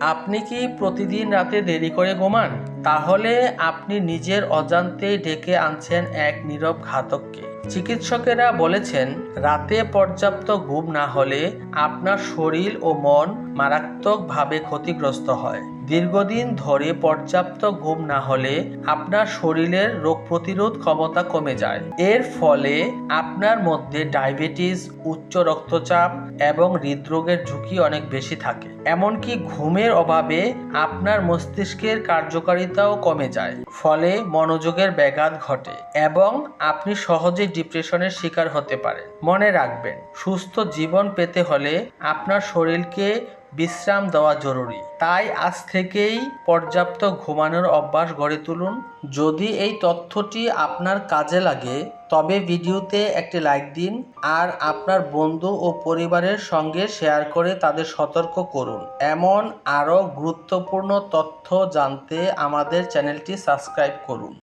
আপনি কি প্রতিদিন রাতে দেরি করে ঘুমান? তাহলে আপনি নিজের অজান্তেই ডেকে আনছেন এক নীরব ঘাতককে। চিকিৎসকেরা বলেছেন, রাতে পর্যাপ্ত ঘুম না হলে আপনার শরীর ও মন মারাত্মকভাবে ক্ষতিগ্রস্ত হয়। দীর্ঘদিন ধরে পর্যাপ্ত ঘুম না হলে আপনার শরীরের রোগ প্রতিরোধ ক্ষমতা কমে যায়। এর ফলে আপনার মধ্যে ডায়াবেটিস, উচ্চ রক্তচাপ এবং হৃদরোগের ঝুঁকি অনেক বেশি থাকে। এমনকি ঘুমের অভাবে আপনার মস্তিষ্কের কার্যকারিতাও কমে যায়। ফলে মনোযোগের ব্যাঘাত ঘটে এবং আপনি সহজে ডিপ্রেশনের শিকার হতে পারেন মনে রাখবেন, সুস্থ জীবন পেতে হলে আপনার শরীরকে বিশ্রাম দেওয়া জরুরি। তাই আজ থেকেই পর্যাপ্ত ঘুমানোর অভ্যাস গড়ে তুলুন। যদি এই তথ্যটি আপনার কাজে লাগে, তবে ভিডিওতে একটি লাইক দিন আর আপনার বন্ধু ও পরিবারের সঙ্গে শেয়ার করে তাদের সতর্ক করুন। এমন আরও গুরুত্বপূর্ণ তথ্য জানতে আমাদের চ্যানেলটি সাবস্ক্রাইব করুন।